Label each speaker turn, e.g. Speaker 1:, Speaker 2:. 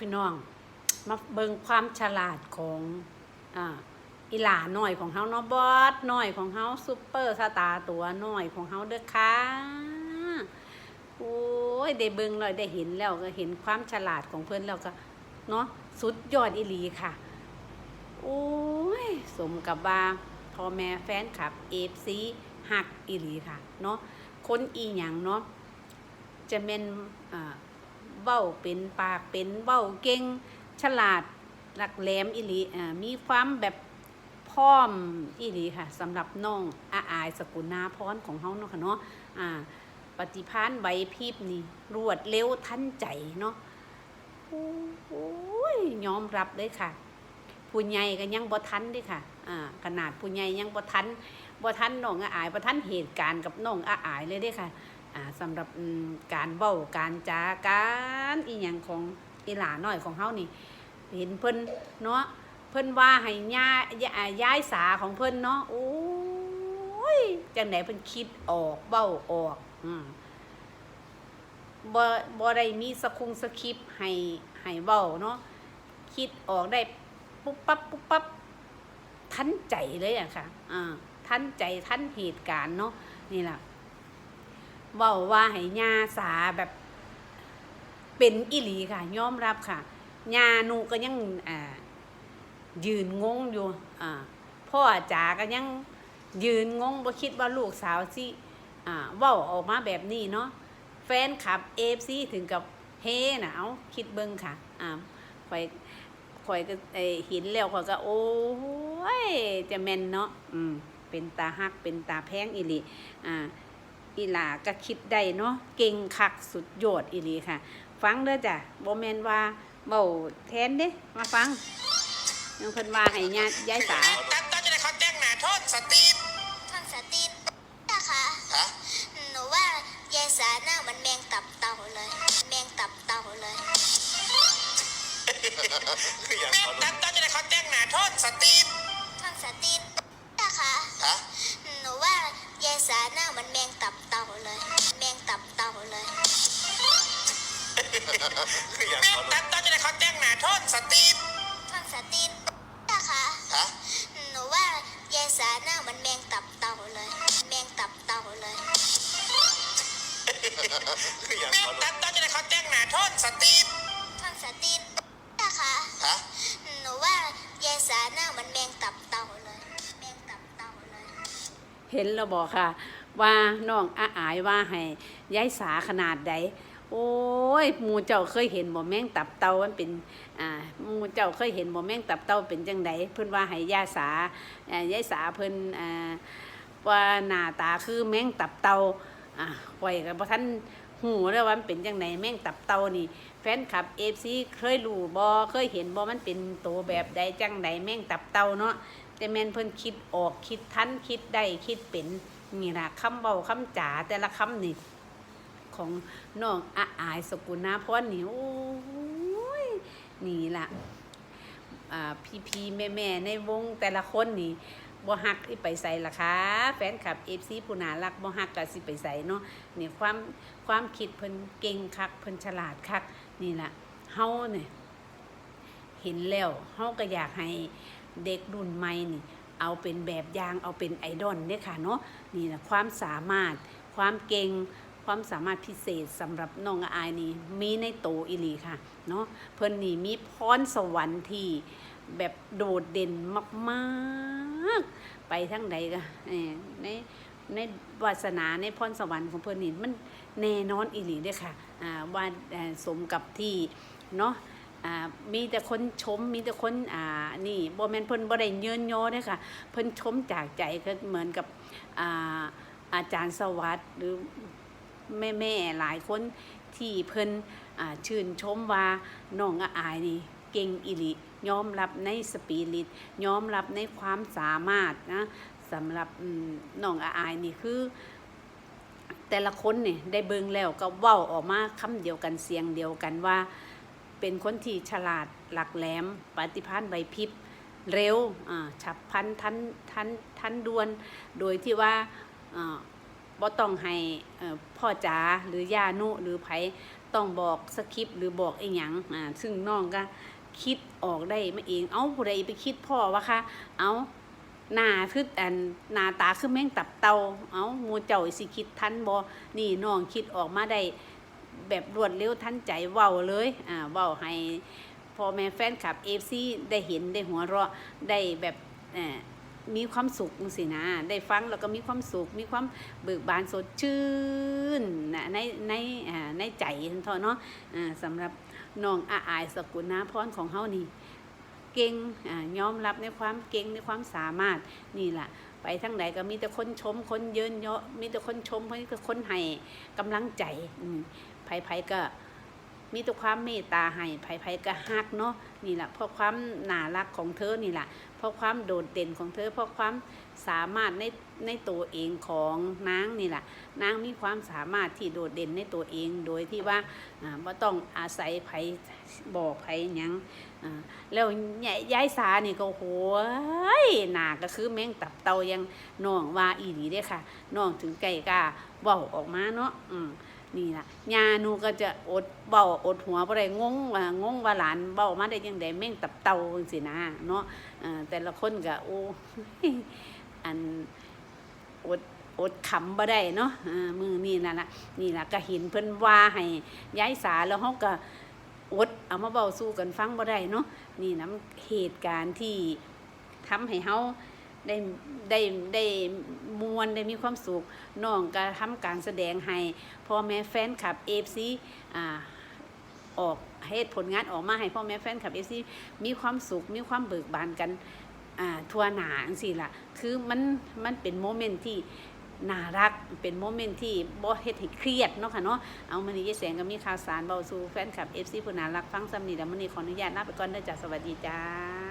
Speaker 1: พี่น้อง มาเบิ่งความฉลาดของอ่าอีหลาหน่อยของเฮาเนาะบอสหน่อยของเฮาซุปเปอร์สตาร์ตัวหน่อยของเฮาเด้อค่ะโอ้ยได้เบิ่งแล้วได้เห็นแล้วก็เห็นความฉลาดของเพิ่อนแล้วก็เนาะสุดยอดอีหลีค่ะ โอ้ย สมกับว่าพ่อแม่แฟนคลับเอฟซีหักอีหลีค่ะ เนาะคนอีหยังเนาะจะเป็นอ่า เบ้าเป็นปากเป็นเบ้าเก่งฉลาดหลักแหลมอีหลีอ่ามีความแบบพร้อมอีหลีค่ะสำหรับน้องอาอายสกุลนาพรของเฮาเนาะค่ะเนาะอ่าปฏิภาณใบพิบนี่รวดเร็วทันใจเนาะโอ้ยยอมรับเลยค่ะผู้ใหญ่ก็ยังบ่ทันด้ค่ะ อ่า ขนาดผู้ใหญ่ยังบ่ทันบ่ทันน้องอาอายบ่ทันเหตุการณ์กับน้องอาอายเลยด้ค่ะ สำหรับการเว้าการจาการอีหยังของอีหลาน้อยของเฮานี่ เห็นเพิ่นเนาะเพิ่นว่าให้ย่าย่าย้ายสาของเพิ่นเนาะโอ้ยจังไดเพิ่นคิดออกเว้าออกอืมบ่บ่ได้มีสคุงสคริปให้ให้เว้าเนาะคิดออกได้ปุ๊บปั๊บปุ๊บปั๊บทันใจเลยอะค่ะอ่าทันใจทันเหตุการณ์เนาะนี่แหละ เว้าว่าให้ญาสาแบบเป็นอิหลีค่ะยอมรับค่ะญาหนูก็ยังยืนงงอยู่พ่อจ๋าก็ยังยืนงงบ่คิดว่าลูกสาวสิอ่าเว้าออกมาแบบนี้เนาะแฟนคลับเอฟซีถึงกับเฮนะเอาคิดเบิ่งค่ะอ่าข่อยข่อยก็เอ่อเห็นแล้วข่อยก็โอ้ยจะแมนเนาะอืมเป็นตาฮักเป็นตาแพงอีหลีอ่า อีหลาก็คิดได้เนาะเก่งคักสุดยอดอีหลีค่ะ ฟังเด้อจ้ะบ่แม่นว่าเว้าแทนเด้มาฟังยังเพิ่นว่าให้ญาติยายสา
Speaker 2: ตั้งต้นจะได้เขาแจ้งหนาโทษสตรีม
Speaker 3: ท่านสติปนะคะ
Speaker 2: ฮะ
Speaker 3: หนูว่ายายสาหน้าเหมันแมงตับเต่าเลย แมงตับเต่าเลย
Speaker 2: คืออย่างตั้งต้นจะได้เขาแจ้งหนาโทษสตรีา
Speaker 3: ยายสาหน้าเหมันแมงตับเต่าเลย แมงตับเต่าเลย
Speaker 2: คืออย่างตั้งต้นจะได้เขาแจ้งหนาโทษสตรีม
Speaker 3: ท่านสติปนะคะ
Speaker 2: ฮะ
Speaker 3: หนูว่ายายสาหน้าเหมันแมงตับเต่าเลย แมงตับเต่าเลย
Speaker 2: คืออย่างตั้งต้นจะได้เขาแจ้งหนาโทษสตรีม
Speaker 1: เห็นแล้วบอกค่ะ ว่าน้องอาอายว่าให้ยายสาขนาดใดโอ้ยหมูเจ้าเคยเห็นบ่แมงตับเต่ามันเป็นอ่าหมูเจ้าเคยเห็นบ่แมงตับเต่าเป็นจังไดเพิ่นว่าให้ยาสาอ่ายายสาเพิ่นอ่าว่าหน้าตาคือแมงตับเต่าอ่าไว้ก็บ่ทันหูเลยว่ามันเป็นจังไดแมงตับเต่านี่ แฟนคลับ FC เคยรู้บ่เคยเห็นบ่มันเป็นตัวแบบใดจังไดแมงตับเต่าเนาะ แต่แม่นเพิ่นคิดออกคิดทันคิดได้คิดเป็นนี่ล่ะคำเบาคำจ๋าแต่ละคำนี่ของน้องอาอายสกุลนาพรนี่โอ้ยนี่ละพี่พีแม่แม่ในวงแต่ละคนนี่บ่ฮักที่ไปใส่ล่ะคะแฟนคลับ FC ผู้นารักบ่ฮักก็สิไปใส่เนาะนี่ความความคิดเพิ่นเก่งคักเพิ่นฉลาดคักนี่ละเฮาเนี่ยเห็นแล้วเฮาก็อยากให้ เด็กรุ่นใหม่นี่ เอาเป็นแบบอย่างเอาเป็นไอดอลเนี่ยค่ะเนาะนี่นะความสามารถความเก่งความสามารถพิเศษสำหรับน้องอายนี่มีในโตอิลีค่ะเนาะเพิ่นนี่มีพรสวรรค์ที่แบบโดดเด่นมากๆ ไปทั้งใดก็ในในวาสนาในพรสวรรค์ของเพิ่นนี่มันแน่นอนอิลีเด้อค่ะอ่าว่าสมกับที่เนาะ มีแต่คนชมมีแต่คนอ่านี่บ่แม่นเพิ่นบ่ได้เยินยอเด้ค่ะเพิ่นชมจากใจก็เหมือนกับอ่าอาจารย์สวัสดิ์หรือแม่แม่หลายคนที่เพิ่นอ่าชื่นชมว่าน้องอายนี่เก่งอิลิยอมรับในสปิริตยอมรับในความสามารถนะสำหรับน้องอาอายนี่คือแต่ละคนเนี่ยได้เบิ่งแล้วก็เว้าออกมาคำเดียวกันเสียงเดียวกันว่า เป็นคนที่ฉลาดหลักแหลม ปฏิภาณไหวพริบเร็วฉับพันทันทันทันด่วน โดยที่ว่าบ่ต้องให้พ่อจ๋าหรือย่านุหรือไผต้องบอกสคริปต์หรือบอกไอ้หยังอ่าซึ่งน้องก็คิดออกได้มาเอง เอ้าผู้ใดไปคิดพ่อวะคะเอ้าหน้าคืออันหน้าตาคือแม่งตับเตา เอ้ามูเจ้าสิคิดทันบ่นี่น้องคิดออกมาได้ แบบรวดเร็วทันใจเว้าเลยอ่าเว้าให้พ่อแม่แฟนคลับ FC ได้เห็นได้หัวเราะได้แบบมีความสุขสินะ ได้ฟังแล้วก็มีความสุข มีความเบิกบานสดชื่นนะในในในใจทันทอเนาะสำหรับน้องอาอายสกุลนาพรของเฮานี่ เก่งอยอมรับในความเก่งในความสามารถนี่แหละไปทั้งใดก็มีแต่คนชมคนเยินเยอะมีแต่คนชมมีแต่คนให้กำลังใจ อืมไผก็มีแต่ความเมตตาให้ไผๆก็ฮักเนาะนี่แหละเพราะความน่ารักของเธอนี่แหละเพราะความโดดเด่นของเธอเพราะความสามารถในในตัวเองของนางนี่แหละนางมีความสามารถที่โดดเด่นในตัวเองโดยที่ว่าอ่าบ่ต้องอาศัยไผบอกไผยังแล้วยายยายสานี่ก็โหยหนาก็คือแมงตับเตายังน้องว่าอีหลีเด้ค่ะน้องถึงไก่กาเว้าออกมาเนาะอืม นี่ล่ะยาหนูก็จะอดเบาอดหัวบ่ได้งงว่างงว่าหลานเบามาได้จังไดแม่งตับเตาจังซี่นะเนาะเอ่อแต่ละคนก็โอ้อันอดอดขำบ่ได้เนาะมือนี่ล่ะล่ะนี่ล่ะก็เห็นเพิ่นว่าให้ย้ายสาแล้วเฮาก็อดเอามาเว้าสู่กันฟังบ่ได้เนาะนี่นะมันเหตุการณ์ที่ทำให้เฮา ได้ได้ได้มวนได้มีความสุขน้องก็ทำการแสดงให้พ่อแม่แฟนคลับเอฟซีอ่าออกเหตุผลงานออกมาให้พ่อแม่แฟนคลับเอฟซีมีความสุขมีความเบิกบานกันอ่าทั่วหนาจังซี่ล่ะ คือมันมันเป็นโมเมนต์ที่น่ารักเป็นโมเมนต์ที่บ่เฮ็ดให้เครียดเนาะค่ะเนาะเอามื้อนี้ยายแสงก็มีข่าวสารเบาสู่แฟนคลับ FC ผู้น่ารักฟังซ้ำนี่แล้วมื้อนี้ขออนุญาตลาไปก่อนเด้อจ้ะสวัสดีจ้า